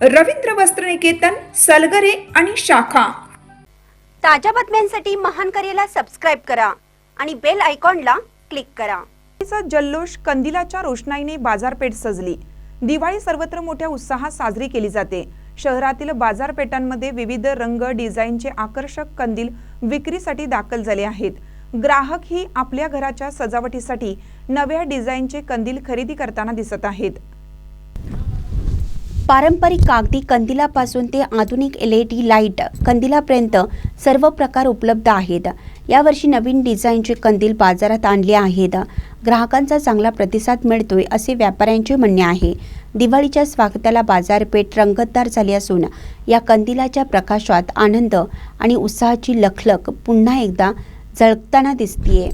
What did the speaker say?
रवींद्र वस्त्रनिकेतन सलगरे आणि शाखा. ताज्या बातम्यांसाठी महान करेला सबस्क्राईब करा आणि बेल आयकॉनला क्लिक करा. जल्लोष कंदिलाच्या रोषणाईने बाजारपेठ सजली. दिवाळी सर्वत्र मोठ्या उत्साहात साजरी केली जाते. शहरातील बाजारपेठांमध्ये विविध रंग डिझाईनचे आकर्षक कंदील विक्रीसाठी दाखल झाले आहेत. ग्राहक ही आपल्या घराच्या सजावटीसाठी नव्या डिझाईनचे कंदील खरेदी करताना दिसत आहेत. पारंपरिक कागदी कंदिलापासून ते आधुनिक एल ई डी लाइट कंदिलापर्यंत सर्व प्रकार उपलब्ध आहेत. यावर्षी नवीन डिझाईनचे कंदील बाजारात आणले आहेत. ग्राहकांचा चांगला प्रतिसाद मिळतोय असे व्यापाऱ्यांचे म्हणणे आहे. दिवाळीच्या स्वागताला बाजारपेठ रंगतदार झाली असून या कंदिलाच्या प्रकाशात आनंद आणि उत्साहाची लखलख पुन्हा एकदा झळकताना दिसतीये.